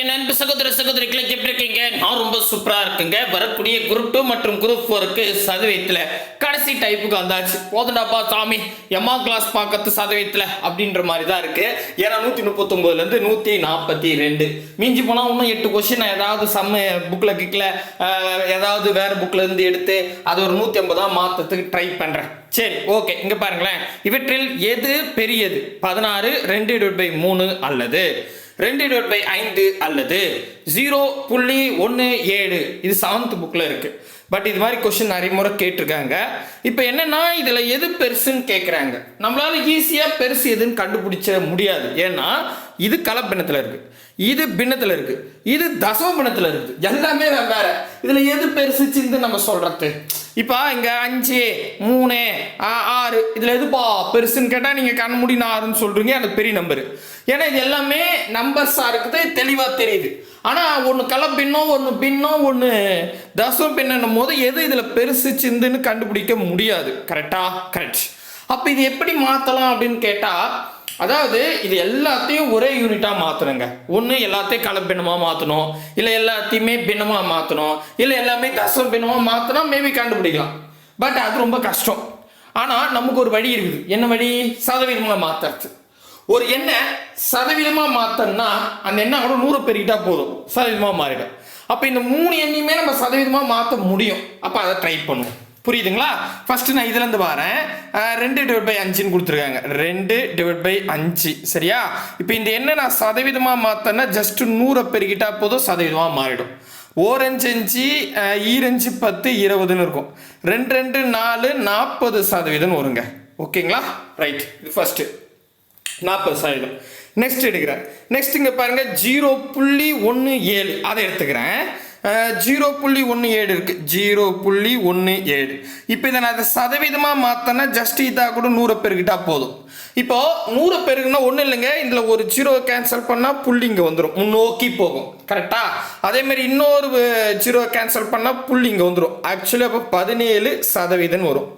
என் அன்பு சகோதர சகோதரிகளை எப்படி இருக்கீங்க? நான் ரொம்ப சூப்பரா இருக்குங்க. வரக்கூடிய குரூப் டூ மற்றும் குரூப் ஃபோருக்கு சதவீதத்துல கடைசி டைப்புக்கு வந்தாச்சு. போதுடாப்பா சாமி. எம்மா கிளாஸ் பார்க்கறது சதவீதத்துல அப்படின்ற மாதிரி தான் இருக்கு. ஏன்னா நூத்தி முப்பத்தொன்பதுல இருந்து நூத்தி நாற்பத்தி ரெண்டு மிஞ்சி போனா இன்னும் எட்டு கொஸ்டின் ஏதாவது சம்ம புக்ல கிக்ல ஏதாவது வேற புக்ல இருந்து எடுத்து அது ஒரு நூத்தி ஐம்பதா மாத்தத்துக்கு ட்ரை பண்றேன். சரி ஓகே இங்க பாருங்களேன். இவற்றில் எது பெரியது? பதினாறு ரெண்டு டிவைட் பை மூணு அல்லது ரெண்டு டிவைட் பை ஐந்து அல்லது ஜீரோ புள்ளி ஒன்று ஏழு. இது செவன்த் புக்கில் இருக்கு. பட் இது மாதிரி கொஸ்டின் நிறைய முறை கேட்டிருக்காங்க. இப்போ என்னன்னா இதில் எது பெருசுன்னு கேட்குறாங்க நம்மளால ஈஸியாக பெருசு எதுன்னு கண்டுபிடிச்ச முடியாது. ஏன்னா இது கலப்பினத்தில் இருக்கு. இது பின்னத்தில் இருக்கு. இது தசம பின்னத்தில் இருக்கு. எல்லாமே வேற. இதில் எது பெருசு சிந்து நம்ம சொல்றது? இப்போ இங்கே அஞ்சு மூணு ஆ- ஆறு இதில் எதுப்பா? பெருசுன்னு கேட்டால் நீங்கள் கண் ஆறுன்னு சொல்கிறீங்க அது பெரிய நம்பர் ஏன்னா இது எல்லாமே நம்பர்ஸாக இருக்குது தெளிவாக தெரியுது. ஆனா ஒன்னு கலப்பின்னம் ஒன்று பின்னம் ஒன்று தசம் பின்னும் போது எது இதில் பெருசு சிந்துன்னு கண்டுபிடிக்க முடியாது. கரெக்டா கரெக்ட் அப்போ இது எப்படி மாற்றலாம் அப்படின்னு கேட்டால் அதாவது இது எல்லாத்தையும் ஒரே யூனிட்டாக மாற்றணுங்க ஒன்று எல்லாத்தையும் கலப்பினமாக மாற்றணும் இல்லை எல்லாத்தையுமே பின்னமாக மாற்றணும் இல்லை எல்லாமே தசம பின்னமாக மாற்றினா மேபி கண்டுபிடிக்கலாம். பட் அது ரொம்ப கஷ்டம். ஆனால் நமக்கு ஒரு வழி இருக்குது. என்ன வழி? சதவீதமாக மாற்றுறது ஒரு எண்ணை சதவீதமாக மாற்றணும்னா அந்த எண்ணெய் கூட நூறு பெருகிட்டா போதும். சதவீதமாக மாறிடும். அப்போ இந்த மூணு எண்ணையுமே நம்ம சதவீதமாக மாற்ற முடியும். அப்போ அதை ட்ரை பண்ணுவோம். புரியுதுங்களா? ஃபர்ஸ்ட் நான் இதுல இருந்து வரேன். ரெண்டு டிவைட் பை அஞ்சுன்னு கொடுத்துருக்காங்க. ரெண்டு டிவைட் பை அஞ்சு. சரியா? இப்போ இந்த என்ன நான் சதவீதமா மாத்தேன்னா ஜஸ்ட் நூறை பெருகிட்டா போதும் சதவீதமா மாறிடும். ஓரஞ்சு அஞ்சு ஈரஞ்சு பத்து இருபதுன்னு இருக்கும். ரெண்டு ரெண்டு நாலு நாற்பது சதவீதம் வருங்க. ஓகேங்களா? ரைட் இது ஃபர்ஸ்ட் நாற்பது சதவீதம். நெக்ஸ்ட் எடுக்கிறேன். நெக்ஸ்ட் இங்கே பாருங்க ஜீரோ புள்ளி ஒன்று ஏழு. அதை எடுத்துக்கிறேன். ஜீரோ புள்ளி ஒன்று ஏழு இருக்கு. ஜீரோ புள்ளி ஒன்று ஏழு. இப்போ இதை நான் அதை சதவீதமாக மாற்றினா ஜஸ்ட் இதாக கூட நூறு பெருகிட்டா போதும். இப்போ நூறு பெருக்குன்னா ஒன்றும் இல்லைங்க. இதில் ஒரு ஜீரோ கேன்சல் பண்ணால் புள்ளி இங்கே வந்துடும் முன்னோக்கி போகும். கரெக்டாக அதேமாரி இன்னொரு ஜீரோ கேன்சல் பண்ணால் புள்ளி இங்கே வந்துடும் ஆக்சுவலி அப்போ பதினேழு சதவீதம் வரும்.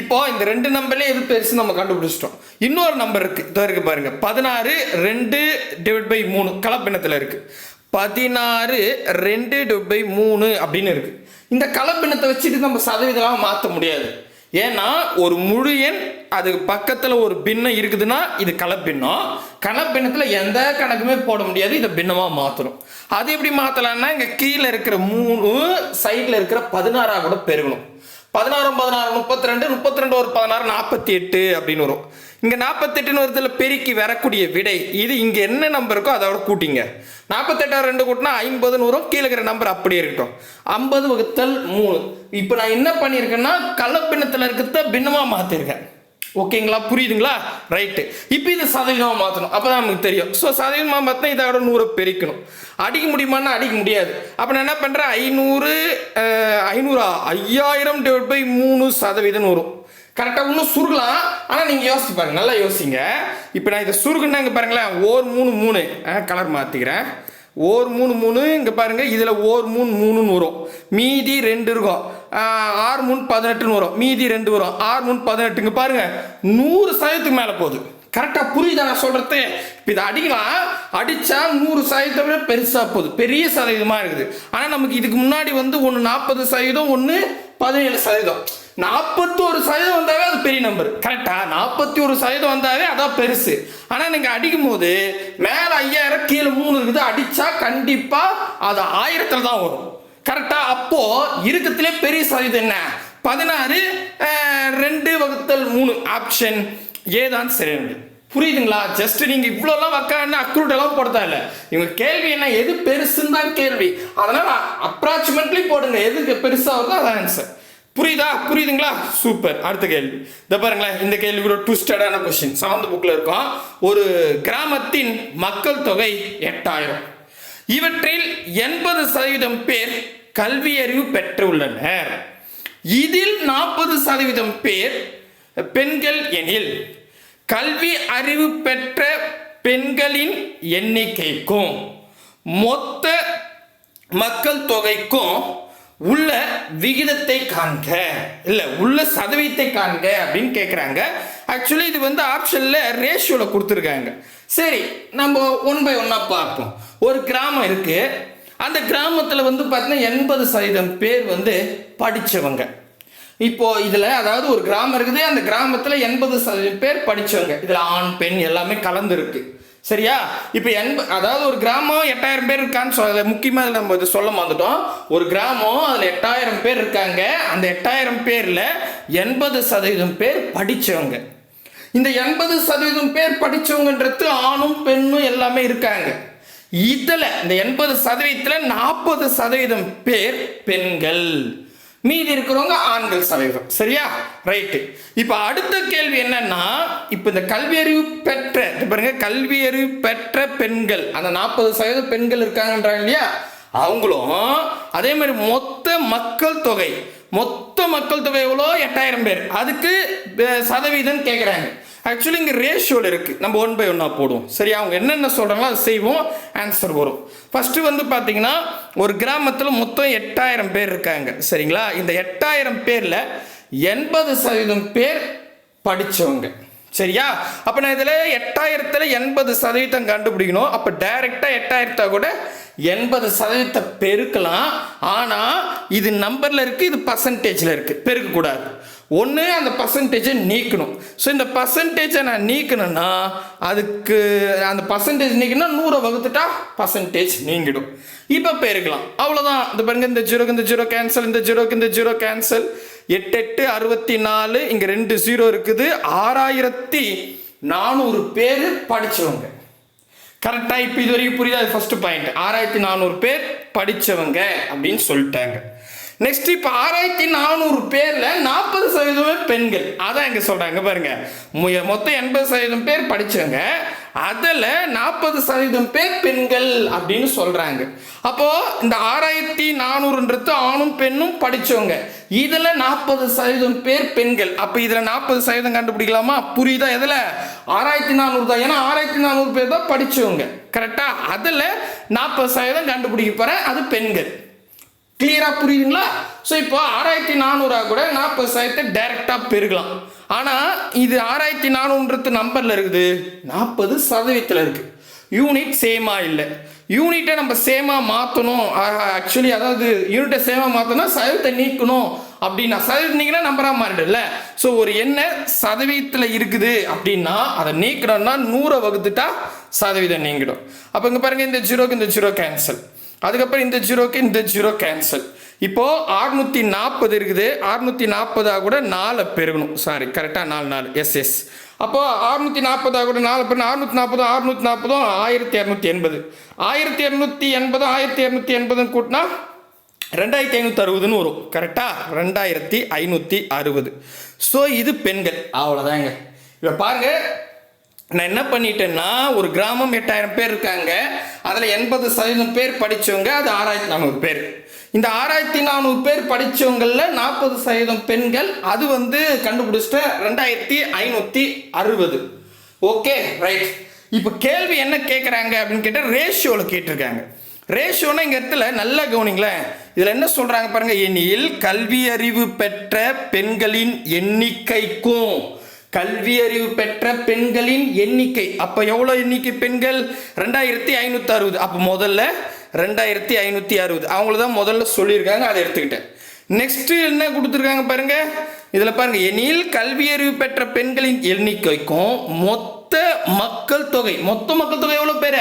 இப்போ இந்த ரெண்டு நம்பர்லேயே எது பெருசு நம்ம கண்டுபிடிச்சிட்டோம். இன்னொரு நம்பர் இருக்குது இதோ இருக்குது பாருங்கள் பதினாறு ரெண்டு டிவைட் பை மூணு. கலப்பினத்தில் இருக்குது பதினாறு ரெண்டு டிவைட் பை மூணு அப்படின்னு இருக்கு. இந்த கலப்பினத்தை வச்சுட்டு நம்ம சதவீதமாக மாற்ற முடியாது. ஏன்னா ஒரு முழு எண் அது பக்கத்தில் ஒரு பின்னம் இருக்குதுன்னா இது கலப்பின்னம். கலப்பின்னத்தில் எந்த கணக்குமே போட முடியாது இதை பின்னமாக மாற்றணும் அது எப்படி மாற்றலான்னா இங்கே கீழே இருக்கிற மூணு சைடில் இருக்கிற பதினாறாக கூட பெருகணும். பதினாறு பதினாறு முப்பத்தி ரெண்டு முப்பத்தி ரெண்டு ஒரு பதினாறு நாற்பத்தி எட்டு அப்படின்னு வரும். இங்கே நாற்பத்தெட்டுன்னு வருதுல பெருக்கி வரக்கூடிய விடை. இது இங்கே என்ன நம்பர் இருக்கோ அதோட கூட்டிங்க. நாற்பத்தெட்டாயிரம் ரெண்டு கூட்டினா ஐம்பதுன்னு வரும். கீழே இருக்கிற நம்பர் அப்படியே இருக்கட்டும். ஐம்பது வகுத்தல் மூணு. இப்போ நான் என்ன பண்ணியிருக்கேன்னா கலப்பினத்தில் இருக்கிறத பின்னமாக மாற்றிருக்கேன் ஓகேங்களா? புரியுதுங்களா? ரைட்டு இப்போ இது சதவீதமாக மாற்றணும் அப்போ தான் நமக்கு தெரியும். ஸோ சதவீதமாக மாற்றினா இதோட நூறை பெருக்கணும். அடிக்க முடியுமான்னா அடிக்க முடியாது. அப்போ நான் என்ன பண்ணுறேன் ஐநூறு ஐநூறா? ஐயாயிரம் டிவைட் பை மூணு சதவீதம் வரும். கரெக்டாக இன்னும் சுருகலாம் ஆனால் நீங்கள் யோசிச்சு பாருங்க. நல்லா யோசிங்க. இப்போ நான் இதை சுருகுன்னா இங்கே பாருங்களேன். ஓர் மூணு மூணு. கலர் மாற்றிக்கிறேன் ஓர் மூணு மூணு இங்கே பாருங்கள் இதில் ஓர் மூணு மூணுன்னு வரும். மீதி ரெண்டு இருக்கும். ஆறு மூணு பதினெட்டுன்னு வரும். மீதி ரெண்டு வரும். ஆறு மூணு பதினெட்டு இங்கே நூறு சதவீதத்துக்கு மேலே போகுது. கரெக்டாக புரியுதா நான் சொல்கிறது இப்போ இதை அடிக்கலாம். அடித்தா நூறு சதவீதத்தை விட பெருசாக போகுது. பெரிய சதவீதமாக இருக்குது. ஆனால் நமக்கு இதுக்கு முன்னாடி வந்து ஒன்று நாற்பது சதவீதம் ஒன்று பதினேழு சதவீதம். நாற்பத்தி ஒரு சதவீதம் வந்தாவே அது பெரிய நம்பர் கரெக்டா நாற்பத்தி ஒரு சதவீதம் வந்தாவே அதான் பெருசு. ஆனால் நீங்கள் அடிக்கும் போது மேலே ஐயாயிரம் கீழே மூணு இருக்குது. அடித்தா கண்டிப்பாக அது ஆயிரத்தில் தான் வரும். கரெக்டா அப்போ இருக்கத்திலே பெரிய சதவீதம் என்ன? பதினாறு ரெண்டு வகுத்தல் மூணு. ஆப்ஷன் ஏதான் சரியானது புரியுதுங்களா? ஜஸ்ட் நீங்க இவ்வளோலாம் உக்காந்து அக்ரூட் எல்லாம் போடுறதா இல்லை. இவங்க கேள்வி என்ன? எது பெருசுன்னு தான் கேள்வி. அதனால அப்ராக்சிமேட்லி போடுங்க. எதுக்கு பெருசா வருதோ அதான் ஆன்சர் புரியுதா? புரியுதுங்களா? சூப்பர். அடுத்த கேள்வி. இந்த பாருங்களேன் இந்த கேள்வி கூட ட்விஸ்டடான கொஸ்டின் சார்ந்த புக்கில் இருக்கும். ஒரு கிராமத்தின் மக்கள் தொகை எட்டாயிரம். இவற்றில் எண்பது சதவீதம் பேர் கல்வி அறிவு பெற்றுள்ளனர். இதில் நாற்பது சதவீதம் பேர் பெண்கள் எனில். கல்வி அறிவு பெற்ற பெண்களின் எண்ணிக்கைக்கும் மொத்த மக்கள் தொகைக்கும் உள்ள விகிதத்தை காண்க. இல்லை உள்ள சதவீதத்தை காண்க அப்படின்னு கேட்குறாங்க ஆக்சுவலி இது வந்து ஆப்ஷனில் ரேஷியோவில் கொடுத்துருக்காங்க. சரி நம்ம ஒன் பை ஒன்னாக பார்ப்போம். ஒரு கிராமம் இருக்குது அந்த கிராமத்தில் வந்து பார்த்தீங்கன்னா எண்பது சதவீதம் பேர் வந்து படித்தவங்க இப்போ இதில் அதாவது ஒரு கிராமம் இருக்குது. அந்த கிராமத்தில் எண்பது சதவீதம் பேர் படித்தவங்க இதில் ஆண் பெண் எல்லாமே கலந்துருக்கு. சரியா? இப்போ எண்ப அதாவது ஒரு கிராமம் எட்டாயிரம் பேர் இருக்கான்னு சொல்ல முக்கியமாக அதில் நம்ம இது சொல்ல வந்துட்டோம் ஒரு கிராமம் அதில் எட்டாயிரம் பேர் இருக்காங்க. அந்த எட்டாயிரம் பேரில் எண்பது சதவீதம் பேர் படித்தவங்க இந்த எண்பது சதவீதம் பேர் படித்தவங்கன்றது ஆணும் பெண்ணும் எல்லாமே இருக்காங்க. இதில் இந்த எண்பது சதவீதத்தில் நாற்பது சதவீதம் பேர் பெண்கள். மீதி இருக்கிறவங்க ஆண்கள் சதவீதம். சரியா? ரைட்டு இப்போ அடுத்த கேள்வி என்னன்னா இப்போ இந்த கல்வியறிவு பெற்ற பாருங்க கல்வியறிவு பெற்ற பெண்கள் அந்த நாற்பது சதவீதம் பெண்கள் இருக்காங்கன்றாங்க இல்லையா? அவங்களும் அதே மாதிரி மொத்த மக்கள் தொகை மொத்த மக்கள் தொகை எவ்வளோ? எட்டாயிரம் பேர். அதுக்கு சதவீதம் கேட்குறாங்க ஆக்சுவலி இங்கே ரேஷியோவில் இருக்குது நம்ம ஒன் பை ஒன்னாக போடுவோம். சரி அவங்க என்னென்ன சொல்கிறாங்களோ அதை செய்வோம் ஆன்சர் வரும். ஃபஸ்ட்டு வந்து பார்த்தீங்கன்னா ஒரு கிராமத்தில் மொத்தம் எட்டாயிரம் பேர் இருக்காங்க. சரிங்களா? இந்த எட்டாயிரம் பேரில் எண்பது சதவீதம் பேர் படித்தவங்க சரியா? அப்போ நான் இதில் எட்டாயிரத்தில் எண்பது சதவீதம் கண்டுபிடிக்கணும். அப்போ டைரெக்டாக எட்டாயிரத்தை கூட எண்பது சதவீதத்தை பெருக்கலாம். ஆனால் இது நம்பரில் இருக்குது இது பர்சன்டேஜில் இருக்குது பெருக்கக்கூடாது. ஒன்று அந்த பர்சன்டேஜை நீக்கணும். ஸோ இந்த பர்சன்டேஜை நான் நீக்கணும்னா அதுக்கு அந்த பர்சன்டேஜ் நீக்கணும்னா நூறை வகுத்துட்டா பர்சன்டேஜ் நீங்கிடும். இப்போ பெருக்கலாம் அவ்வளோதான் இந்த பாருங்க இந்த ஜீரோக்கு இந்த ஜீரோ கேன்சல் இந்த ஜீரோக்கு இந்த ஜீரோ கேன்சல் எட்டு எட்டு அறுபத்தி நாலு இங்கே ரெண்டு ஜீரோ இருக்குது. ஆறாயிரத்தி நானூறு பேர் படித்தவங்க கரெக்டாக இப்போ இது வரைக்கும் புரியுது? அது ஃபஸ்ட்டு பாயிண்ட் ஆறாயிரத்தி நானூறு பேர் படித்தவங்க அப்படின்னு சொல்லிட்டாங்க. நெக்ஸ்ட் இப்போ ஆறாயிரத்தி நானூறு பேரில் நாற்பது சதவீதமே பெண்கள். அதான் இங்கே சொல்கிறாங்க பாருங்கள் மொத்தம் எண்பது சதவீதம் பேர் படித்தவங்க அதில் நாற்பது சதவீதம் பேர் பெண்கள் அப்படின்னு சொல்கிறாங்க அப்போது இந்த ஆறாயிரத்தி நானூறுன்றது ஆணும் பெண்ணும் படித்தவங்க இதில் நாற்பது சதவீதம் பேர் பெண்கள். அப்போ இதில் நாற்பது சதவீதம் கண்டுபிடிக்கலாமா? புரியுதா இதில்? ஆறாயிரத்தி நானூறு தான். ஏன்னா ஆறாயிரத்தி நானூறு பேர் தான் படித்தவங்க கரெக்டாக அதில் நாற்பது சதவீதம் கண்டுபிடிக்க போகிறேன் அது பெண்கள். கிளியராக புரியுதுங்களா? ஸோ இப்போ ஆறாயிரத்தி நானூறா கூட நாற்பது சதவீதத்தை டைரெக்டாக பெருகலாம். ஆனால் இது ஆறாயிரத்தி நானூறுன்றது நம்பரில் இருக்குது. நாற்பது சதவீதத்தில் இருக்குது யூனிட் சேமாக இல்லை. யூனிட்டை நம்ம சேமாக மாற்றணும் ஆக்சுவலி அதாவது யூனிட்டை சேமாக மாற்றணும்னா சதவீதத்தை நீக்கணும். அப்படின்னா சதவீதம் நீக்கினா நம்பராக மாறிடும்ல. ஸோ ஒரு எண்ணை சதவீதத்தில் இருக்குது அப்படின்னா அதை நீக்கணும்னா நூறை வகுத்துட்டா சதவீதம் நீங்கிடும். அப்போ இங்கே பாருங்கள் இந்த ஜீரோக்கு இந்த ஜீரோ கேன்சல் அதுக்கப்புறம் இந்த ஜீரோக்கு இந்த ஜீரோ கேன்சல் இப்போ அறுநூத்தி நாற்பது இருக்குது. அறுநூத்தி நாற்பதா கூட நாலு பெருகணும். சாரி கரெக்டாக நாலு நாலு. எஸ் எஸ் அப்போ அறுநூத்தி நாற்பதா கூட நாலு பெருணும் அறுநூத்தி நாற்பதும் அறுநூத்தி நாற்பதும் ஆயிரத்தி இரநூத்தி எண்பது. ஆயிரத்தி இரநூத்தி எண்பதும் ஆயிரத்தி இரநூத்தி எண்பதும் கூட்டினா ரெண்டாயிரத்தி ஐநூற்றி அறுபதுன்னு வரும். கரெக்டா ரெண்டாயிரத்தி ஐநூற்றி அறுபது. ஸோ இது பெண்கள். அவ்வளோதாங்க இப்போ பாருங்க. நான் என்ன பண்ணிட்டேன்னா ஒரு கிராமம் எட்டாயிரம் பேர் இருக்காங்க. அதில் எண்பது சதவீதம் பேர் படித்தவங்க அது ஆறாயிரத்தி நானூறு பேர். இந்த ஆறாயிரத்தி நானூறு பேர் படித்தவங்களில் நாற்பது சதவீதம் பெண்கள். அது வந்து கண்டுபிடிச்சிட்டேன் ரெண்டாயிரத்தி ஐநூற்றி அறுபது. ஓகே ரைட் இப்போ கேள்வி என்ன கேட்குறாங்க அப்படின்னு கேட்டால் ரேஷியோவில் கேட்டிருக்காங்க. ரேஷியோனா இங்கே இடத்துல நல்லா கவனிங்களேன். இதில் என்ன சொல்கிறாங்க பாருங்கள் எனில் கல்வி அறிவு பெற்ற பெண்களின் எண்ணிக்கைக்கும் கல்வி அறிவு பெற்ற பெண்களின் எண்ணிக்கை. அப்போ எவ்வளோ எண்ணிக்கை பெண்கள்? ரெண்டாயிரத்தி ஐநூற்றி அறுபது. அப்போ முதல்ல ரெண்டாயிரத்தி ஐநூற்றி அறுபது. அவங்கள தான் முதல்ல சொல்லியிருக்காங்க அதை எடுத்துக்கிட்டேன். நெக்ஸ்ட்டு என்ன கொடுத்துருக்காங்க பாருங்கள் இதில் பாருங்கள் எனில் கல்வி அறிவு பெற்ற பெண்களின் எண்ணிக்கைக்கும் மொத்த மக்கள் தொகை. மொத்த மக்கள் தொகை எவ்வளோ பேர்?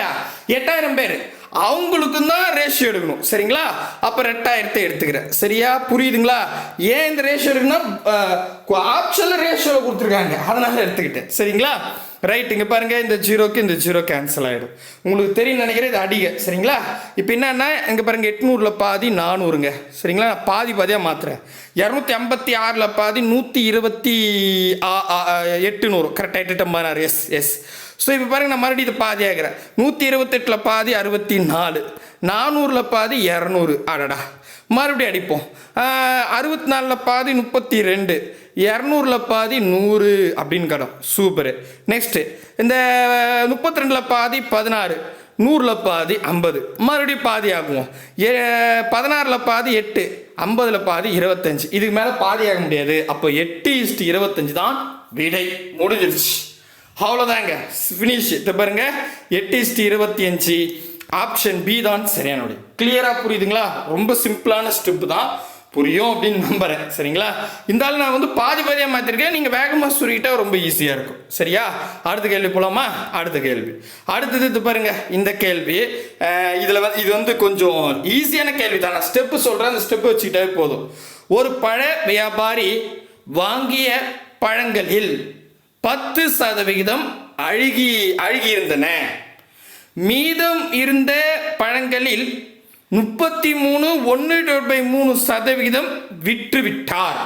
எட்டாயிரம் பேர். அவங்களுக்கும் தான் ரேஷியோ எடுக்கணும். சரிங்களா? அப்போ ரெட்டாயிரத்தை எடுத்துக்கிறேன். சரியா? புரியுதுங்களா? ஏன் இந்த ரேஷியோ இருக்குன்னா ஆப்ஷனில் ரேஷியோவில் கொடுத்துருக்காங்க. அதனால எடுத்துக்கிட்டேன். சரிங்களா? ரைட் இங்கே பாருங்க. இந்த ஜீரோக்கு இந்த ஜீரோ கேன்சல் ஆகிடும் உங்களுக்கு தெரியும் நினைக்கிறேன் இது அடிக சரிங்களா? இப்போ என்னென்னா இங்கே பாருங்க எட்நூறில் பாதி நானூறுங்க. சரிங்களா? நான் பாதி பாதியாக மாற்றுறேன் இரநூத்தி ஐம்பத்தி ஆறில் பாதி நூற்றி இருபத்தி ஆ- எட்டுநூறு. கரெக்டாக எட்டு எஸ் எஸ் ஸோ இப்போ பாருங்க நான் மறுபடியும் இது பாதி ஆகிறேன் நூற்றி இருபத்தெட்டில் பாதி அறுபத்தி நாலு நானூறில் பாதி இரநூறு. அடடா. மறுபடியும் அடிப்போம். அறுபத்தி நாலில் பாதி முப்பத்தி ரெண்டு இரநூறில் பாதி நூறு அப்படின்னு கடம் சூப்பரு நெக்ஸ்ட்டு இந்த முப்பத்தி ரெண்டில் பாதி பதினாறு. நூறில் பாதி ஐம்பது. மறுபடியும் பாதி ஆகுவோம். ஏ பதினாறில் பாதி எட்டு. ஐம்பதில் பாதி இருபத்தஞ்சு. இதுக்கு மேலே பாதி ஆக முடியாது. அப்போ எட்டு இஸ்ட் இருபத்தஞ்சு தான் விடை. முடிஞ்சிருச்சு. அவ்வளோதாங்க ஃபினிஷ் இது பாருங்க. எட்டு இருபத்தி அஞ்சு. ஆப்ஷன் பி தான் சரியான விடை கிளியராக புரியுதுங்களா? ரொம்ப சிம்பிளான ஸ்டெப் தான். புரியும் அப்படின்னு நம்புகிறேன் சரிங்களா? இருந்தாலும் நான் வந்து பாதி பாதியாக மாற்றிருக்கேன் நீங்கள் வேகமாக சுருக்கிட்டா ரொம்ப ஈஸியாக இருக்கும். சரியா? அடுத்த கேள்வி போகலாமா அடுத்த கேள்வி. அடுத்தது இது பாருங்க. இந்த கேள்வி. இதில் வந்து இது வந்து கொஞ்சம் ஈஸியான கேள்வி தான். நான் ஸ்டெப்பு சொல்கிறேன் அந்த ஸ்டெப்பு வச்சுக்கிட்டாவே போதும். ஒரு பழ வியாபாரி வாங்கிய பழங்களில் பத்து சதவிகிதம் அழுகி அழுகியிருந்தன. மீதம் இருந்த பழங்களில் முப்பத்தி மூணு ஒன்று பை மூணு சதவிகிதம் விற்றுவிட்டார்.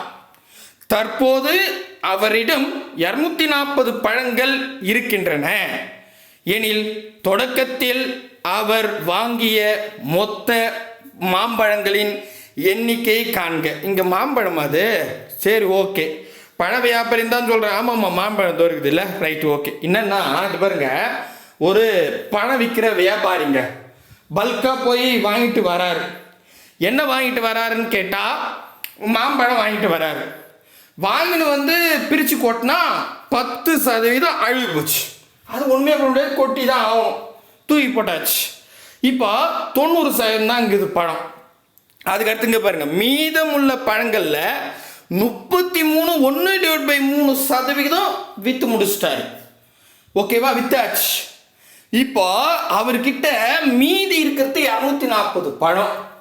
தற்போது அவரிடம் இருநூத்தி நாற்பது பழங்கள் இருக்கின்றன. எனில் தொடக்கத்தில் அவர் வாங்கிய மொத்த மாம்பழங்களின் எண்ணிக்கை காண்க. இங்கே மாம்பழம் அது. சரி ஓகே. பழ வியாபாரி தான் சொல்கிறேன் ஆமாம்மா மாம்பழம் தோறுக்குது இல்லை ரைட் ஓகே என்னென்னா இது பாருங்க ஒரு பழம் விற்கிற வியாபாரிங்க. பல்காக போய் வாங்கிட்டு வராரு. என்ன வாங்கிட்டு வராருன்னு கேட்டால் மாம்பழம் வாங்கிட்டு வராரு. வாங்கினு வந்து பிரித்து கொட்டினா பத்து சதவீதம் அழுகி போச்சு. அது உண்மையாக பண்ண முடியாது கொட்டி தான் ஆகும் தூக்கி போட்டாச்சு. இப்போ தொண்ணூறு சதவீதம் தான் இருக்குது பழம் அதுக்கடுத்து இங்கே பாருங்கள் மீதமுள்ள பழங்களில் முப்பத்தி மூணு ஒன்று டிவைட் பை மூணு சதவிகிதம் விற்று முடிச்சிட்டாரு. ஓகேவா வித்தாச்சு. இப்போ அவர்கிட்ட மீதி இருக்கிறது இரநூத்தி நாற்பது பழம்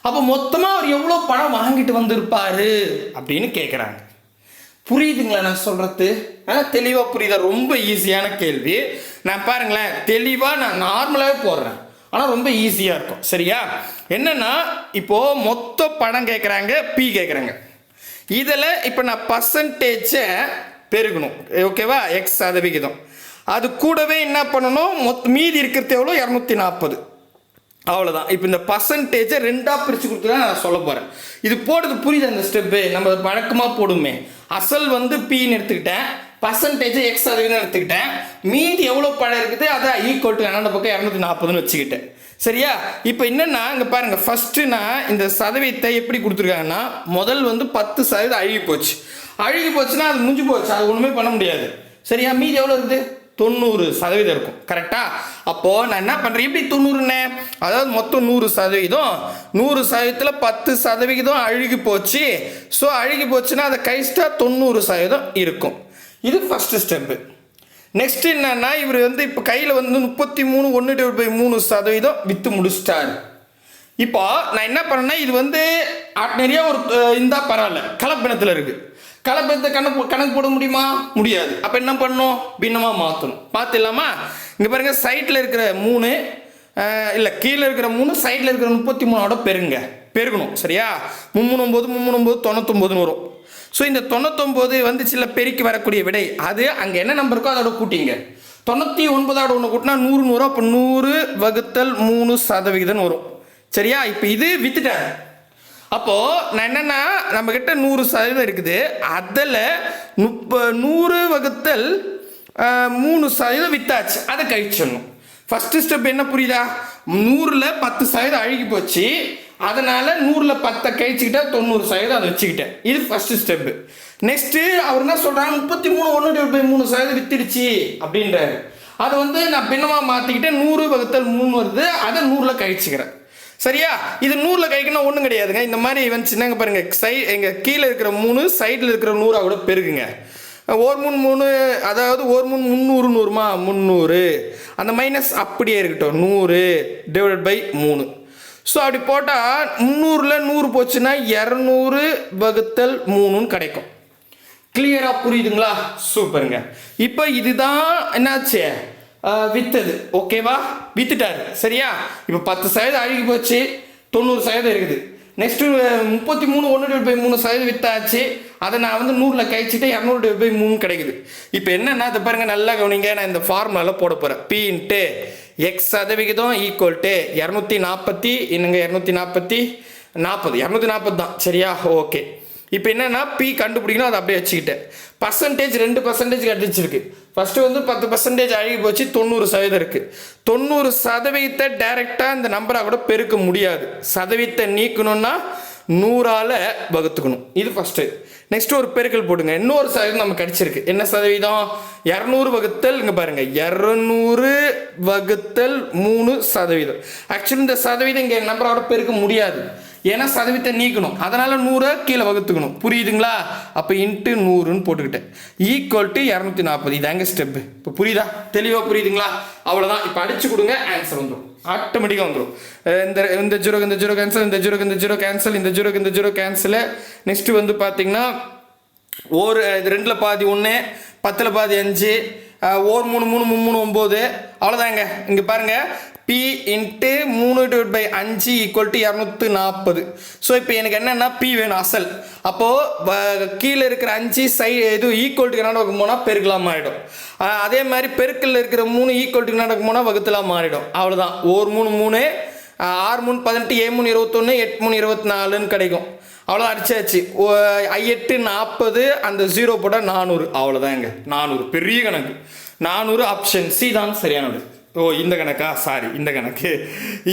அப்போ மொத்தமாக அவர் எவ்வளோ பழம் வாங்கிட்டு வந்திருப்பாரு அப்படின்னு கேட்குறாங்க புரியுதுங்களா நான் சொல்கிறது தெளிவாக புரியுதா? ரொம்ப ஈஸியான கேள்வி. நான் பாருங்களேன் தெளிவாக நான் நார்மலாகவே போடுறேன். ஆனால் ரொம்ப ஈஸியாக இருக்கும். சரியா? என்னென்னா இப்போது மொத்த பணம் கேட்குறாங்க பி கேட்குறாங்க இதில் இப்போ நான் பர்சன்டேஜை பெருகணும். Eh, ஓகேவா எக்ஸ் சதவிகிதம். அது கூடவே என்ன பண்ணணும்? மொத் மீதி இருக்கிறது எவ்வளோ? இரநூத்தி நாற்பது. அவ்வளோதான். இப்போ இந்த பர்சன்டேஜை ரெண்டாக பிரித்து கொடுத்து நான் சொல்ல போகிறேன் இது போடுறது புரியுது அந்த ஸ்டெப்பு நம்ம வழக்கமாக போடுமே. அசல் வந்து பின்னு எடுத்துக்கிட்டேன். பர்சன்டேஜ் எக்ஸ் சதவீதம் எடுத்துக்கிட்டேன். மீதி எவ்வளோ பழம் இருக்குது? அதை ஈக்குவல் டு அந்த பக்கம் இரநூத்தி நாற்பதுன்னு வச்சுக்கிட்டேன். சரியா? இப்போ என்னென்னா இங்கே பாருங்க ஃபர்ஸ்ட்டு நான் இந்த சதவீதத்தை எப்படி கொடுத்துருக்காங்கன்னா முதல் வந்து பத்து சதவீதம் அழுகி போச்சு. அழுகி போச்சுன்னா அது முடிஞ்சு போச்சு அது ஒன்றுமே பண்ண முடியாது. சரியா? மீதி எவ்வளோ இருக்குது? தொண்ணூறு சதவீதம் இருக்கும். கரெக்டாக அப்போது நான் என்ன பண்ணுறேன் எப்படி தொண்ணூறுண்ணே அதாவது மொத்தம் நூறு சதவீதம். நூறு சதவீதத்தில் பத்து சதவிகிதம் அழுகி போச்சு. ஸோ அழுகி போச்சுன்னா அதை கழிச்சிட்டா தொண்ணூறு சதவீதம் இருக்கும். இது ஃபஸ்ட்டு ஸ்டெப்பு நெக்ஸ்ட் என்னன்னா இவர் வந்து இப்போ கையில் வந்து முப்பத்தி மூணு ஒன்று டிவைட் பை மூணு சதவீதம் விற்று முடிச்சிட்டாரு. இப்போ நான் என்ன பண்ணேன்னா இது வந்து ஆர்டினரியாக ஒரு இருந்தால் பரவாயில்ல. கலப்பினத்தில் இருக்கு. கலப்பினத்தை கணக்கு கணக்கு போட முடியுமா? முடியாது. அப்போ என்ன பண்ணணும்? பின்னமாக மாற்றணும் பார்த்துலாமா இங்கே பாருங்கள் சைட்டில் இருக்கிற மூணு இல்லை கீழே இருக்கிற மூணு சைட்டில் இருக்கிற முப்பத்தி மூணோட பெருங்க. பெருகணும். சரியா? மும்மூணு ஒம்பது மும்மூணு ஒம்பது தொண்ணூத்தொம்பதுன்னு வரும். ஸோ இந்த தொண்ணூத்தொம்போது வந்து சில பெருக்கி வரக்கூடிய விடை. அது அங்கே என்ன நம்பர் இருக்கோ அதோட கூட்டிங்க. தொண்ணூற்றி ஒன்பதோட ஒன்று கூட்டினா நூறு நூறு அப்போ நூறு வகுத்தல் மூணு சதவிகிதம் வரும். சரியா? இப்போ இது வித்துட்டாரு அப்போது நான் என்னென்னா நம்ம நூறு சதவீதம் இருக்குது. அதில் முப்ப நூறு வகுத்தல் மூணு சதவீதம் வித்தாச்சு. அதை கழிச்சிடணும். ஃபஸ்ட்டு ஸ்டெப் என்ன புரியுதா? நூறில் பத்து சதவீதம் அழுகி போச்சு. அதனால் நூறில் பத்தை கழிச்சுக்கிட்டா தொண்ணூறு சதவீதம் அதை வச்சுக்கிட்டேன். இது ஃபஸ்ட்டு ஸ்டெப்பு நெக்ஸ்ட்டு அவர் என்ன சொல்கிறாங்க முப்பத்தி மூணு ஒன்று டிவைட் பை மூணு சதவீதம் வித்துடுச்சு அப்படின்றாரு. அதை வந்து நான் பின்னமாக மாற்றிக்கிட்டு நூறு வகுத்தல் மூணு வருது. அதை நூறில் கழிச்சுக்கிறேன். சரியா? இது நூறில் கழிக்கணும் ஒன்றும் கிடையாதுங்க. இந்த மாதிரி வந்துச்சுன்னாங்க பாருங்க. சை எங்கள் கீழே இருக்கிற மூணு சைடில் இருக்கிற நூறாக கூட பெருகுங்க. ஒரு மூணு மூணு அதாவது ஒரு மூணு முந்நூறு நூறுமா? முந்நூறு. அந்த மைனஸ் அப்படியே இருக்கட்டும். நூறு டிவைடட் பை மூணு. ஸோ அப்படி போட்டால் முந்நூறில் நூறு போச்சுன்னா இரநூறு வகுத்தல் மூணுன்னு கிடைக்கும். கிளியராக புரியுதுங்களா? சூப்பருங்க இப்போ இதுதான் என்னாச்சு? விற்றுது வித்தது. ஓகேவா வித்துட்டாரு. சரியா? இப்போ பத்து சதவீதம் அழுகி போச்சு. தொண்ணூறு சதவீதம் இருக்குது. நெக்ஸ்ட்டு முப்பத்தி மூணு ஒன்று டிவைட் பை மூணு சதவீதம் வித்தாச்சு. அதை நான் வந்து நூறில் கழிச்சிட்டு இரநூறு டிவைட் பை மூணு கிடைக்குது. இப்போ என்னென்னா இதை பாருங்கள் நல்லா கவனிங்க. நான் இந்த ஃபார்முலாவில் போட போகிறேன் பி இன்ட்டு எக்ஸ் சதவிகிதம் ஈக்குவல் டு இரநூத்தி நாற்பத்தி என்னங்க இரநூத்தி நாற்பத்தி நாற்பது. இரநூத்தி நாற்பது தான். சரியா? ஓகே இப்போ என்னன்னா பி கண்டுபிடிக்கணும் அதை அப்படியே வச்சுக்கிட்டேன். பர்சன்டேஜ் ரெண்டு பர்சன்டேஜ் கட்டிச்சிருக்கு ஃபஸ்ட்டு வந்து பத்து பர்சன்டேஜ் அழுகி போச்சு தொண்ணூறு சதவீதம் இருக்குது தொண்ணூறு சதவீதத்தை டைரெக்டாக இந்த நம்பராக கூட பெருக்க முடியாது. சதவீதத்தை நீக்கணும்னா நூறால் வகுத்துக்கணும். இது ஃபஸ்ட்டு நெக்ஸ்ட் ஒரு பெருக்கல் போடுங்க. இன்னொரு சதவீதம் நமக்கு கிடைச்சிருக்கு. என்ன சதவீதம்? இரநூறு வகுத்தல் இங்கே பாருங்க. இரநூறு வகுத்தல் மூணு சதவீதம். ஆக்சுவலி இந்த சதவீதம் இங்கே நம்பரோட பெருக்க முடியாது. ஏன்னா சதவீதத்தை நீக்கணும். அதனால் நூறை கீழே வகுத்துக்கணும். புரியுதுங்களா? அப்போ இன்ட்டு நூறுன்னு போட்டுக்கிட்டேன். ஈக்குவல் டு இரநூத்தி நாற்பது இதாங்க ஸ்டெப்பு இப்போ புரியுதா? தெளிவாக புரியுதுங்களா? அவ்வளோதான் இப்போ அடிச்சு கொடுங்க ஆன்சர் வந்துடும் ஆட்டோமேட்டிக்காக வந்துடும் இந்த இந்த ஜீரோ இந்த ஜீரோ கேன்சல் இந்த ஜீரோ இந்த ஜீரோ கேன்சல் இந்த ஜீரோ இந்த ஜீரோ கேன்சல் நெக்ஸ்ட்டு வந்து பார்த்தீங்கன்னா ஒரு இது ரெண்டில் பாதி ஒன்று பத்தில் பாதி அஞ்சு ஒரு ஓர் மூணு மூணு மூணு மூணு ஒம்பது அவ்வளோதாங்க. இங்கே பாருங்கள் பி இன்ட்டு மூணு டிவைட் பை அஞ்சு ஈக்குவல் டு இரநூத்தி நாற்பது. ஸோ இப்போ எனக்கு என்னென்னா பி வேணும் அசல். அப்போது கீழே இருக்கிற அஞ்சு சை இது ஈக்குவல் டு கர்நாடகம் போனால் பெருக்கலாம் மாறிடும். அதே மாதிரி பெருக்கல்ல இருக்கிற மூணு ஈக்குவல் டு நடக்கும் போனால் வகுத்தலாம் மாறிடும். அவ்வளோதான். ஒரு மூணு மூணு ஆறு மூணு பதினெட்டு ஏழு மூணு இருபத்தொன்று எட்டு மூணு இருபத்தி நாலுன்னு கிடைக்கும். அவ்வளோ அடிச்சாச்சு ஓ, ஐ எட்டு நாற்பது அந்த ஜீரோ போட்டால் நானூறு. அவ்வளோதாங்க நானூறு. பெரிய கணக்கு. நானூறு ஆப்ஷன் சி தான் சரியானது. ஓ இந்த கணக்கா? சாரி இந்த கணக்கு.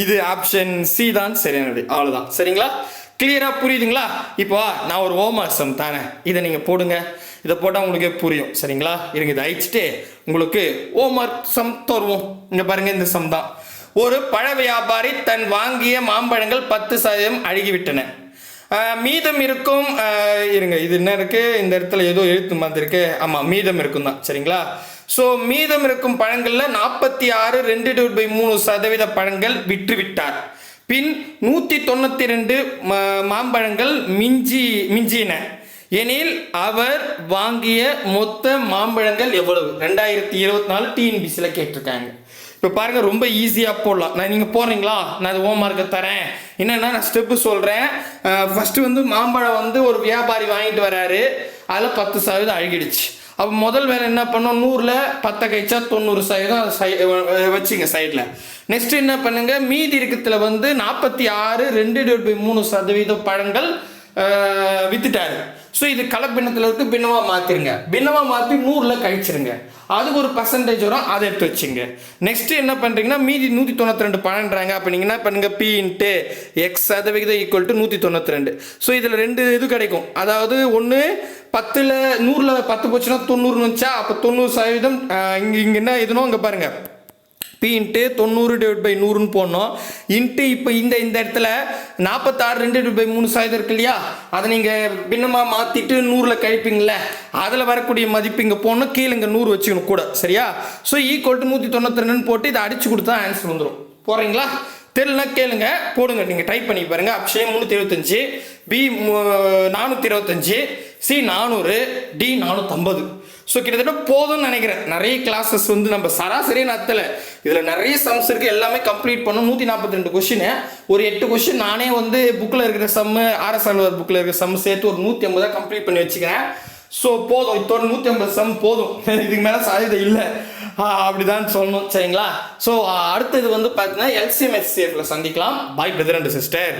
இது ஆப்ஷன் சி தான் சரியானது. அவ்வளோதான் சரிங்களா? கிளியராக புரியுதுங்களா? இப்போ நான் ஒரு ஓமாசம் தானே. இதை நீங்கள் போடுங்க. இதை போட்டால் உங்களுக்கே புரியும். சரிங்களா? இருங்க இதை அழிச்சிட்டு உங்களுக்கு ஓமர் சம் தருவோம். இங்கே பாருங்கள் இந்த சம் தான். ஒரு பழ வியாபாரி தன் வாங்கிய மாம்பழங்கள் பத்து சதவீதம் அழுகிவிட்டன. மீதம் இருக்கும் இருங்க இது என்ன இருக்கு? இந்த இடத்துல ஏதோ எழுத்து வந்திருக்கு ஆமாம் மீதம் இருக்கும் தான் சரிங்களா? ஸோ மீதம் இருக்கும் பழங்களில் நாற்பத்தி ஆறு ரெண்டு டிவைட் பை மூணு சதவீத பழங்கள் விற்று விட்டார் பின் நூற்றி தொண்ணூற்றி ரெண்டு மாம்பழங்கள் மிஞ்சி மிஞ்சின. எனில் அவர் வாங்கிய மொத்த மாம்பழங்கள் எவ்வளவு? ரெண்டாயிரத்தி இருபத்தி நாலு டிஎன்பிசியில் கேட்டிருக்காங்க. இப்போ பாருங்க ரொம்ப ஈஸியாக போடலாம். நான் நீங்கள் போடுறீங்களா? நான் அது ஹோம் மார்க்கை தரேன். என்னென்னா நான் ஸ்டெப்பு சொல்கிறேன் ஃபஸ்ட்டு வந்து மாம்பழம் வந்து ஒரு வியாபாரி வாங்கிட்டு வராரு. அதில் பத்து சதவீதம் அழுகிடுச்சு. அப்போ முதல் வேலை என்ன பண்ணோம்? நூறில் பத்தை கழிச்சா தொண்ணூறு சதவீதம். சை வச்சுங்க சைடில் நெக்ஸ்ட் என்ன பண்ணுங்க? மீதி இருக்கிறதுல வந்து நாற்பத்தி ஆறு ரெண்டு டிவைட் பை மூணு சதவீதம் பழங்கள் வித்துட்டாரு. ஸோ இது கலப்பினத்தில் இருக்கு பின்னமாக மாற்றிருங்க பின்னமாக மாற்றி நூறில் கழிச்சிருங்க. அதுக்கு ஒரு பர்சன்டேஜ் வரும் அதை எடுத்து வச்சுங்க. நெக்ஸ்ட் என்ன பண்ணுறீங்கன்னா மீதி நூற்றி தொண்ணூற்றி ரெண்டு பன்னெண்டுறாங்க அப்போ நீங்கள் என்ன பண்ணுங்க? பி இன்ட்டு எக்ஸ் சதவிகிதம் ஈக்குவல் டு நூற்றி தொண்ணூற்றி ரெண்டு ஸோ இதில் ரெண்டு இது கிடைக்கும். அதாவது ஒன்று பத்தில் நூறில் பத்து போச்சுன்னா தொண்ணூறுன்னு வந்துச்சா? அப்போ தொண்ணூறு சதவீதம் இங்கே இங்கே என்ன இதுனோ இங்கே பாருங்கள் பி இன்ட்டு தொண்ணூறு டிவைட் பை நூறுன்னு போடணும். இன்ட்டு இப்போ இந்த இந்த இடத்துல நாற்பத்தாறு ரெண்டு டிவைட் பை மூணு சதவீதம் இருக்கு இல்லையா? அதை நீங்கள் பின்னமாக மாற்றிட்டு நூறில் கழிப்பீங்கள அதில் வரக்கூடிய மதிப்பு இங்கே போடணும். கீழே இங்கே நூறு வச்சுக்கணும் கூட. சரியா? ஸோ ஈக்குவல் டு நூற்றி தொண்ணூற்றி ரெண்டுன்னு போட்டு இதை அடிச்சு கொடுத்தா ஆன்சர் வந்துடும் போகிறீங்களா தெரியலனா கேளுங்க. போடுங்க. நீங்கள் டைப் பண்ணி பாருங்கள் ஆப்ஷன் முந்நூற்றி இருபத்தஞ்சி பி நானூற்றி இருபத்தஞ்சி சி நானூறு டி நானூற்றம்பது ஸோ கிட்டத்தட்ட போதும்னு நினைக்கிறேன். நிறைய கிளாஸஸ் வந்து நம்ம சராசரியாக நத்தலை இதில் நிறைய சம்ஸ் இருக்குது எல்லாமே கம்ப்ளீட் பண்ணும் நூற்றி நாற்பத்தி ரெண்டு கொஷின் ஒரு எட்டு கொஷின் நானே வந்து புக்கில் இருக்கிற சம்மு ஆர்எஸ் அலுவலர் புக்கில் இருக்கிற சம்மு சேர்த்து ஒரு நூற்றி ஐம்பதாக கம்ப்ளீட் பண்ணி வச்சுக்கிறேன். ஸோ போதும். இத்தோட நூற்றி ஐம்பது சம் போதும். இதுக்கு மேலே சாதிதை இல்லை. அப்படிதான் சொல்லணும். சரிங்களா? ஸோ அடுத்தது வந்து பார்த்தீங்கன்னா எல்சிஎம்எஸ்சிஎஃப்ல சந்திக்கலாம். பாய் பிரதர் அண்ட் சிஸ்டர்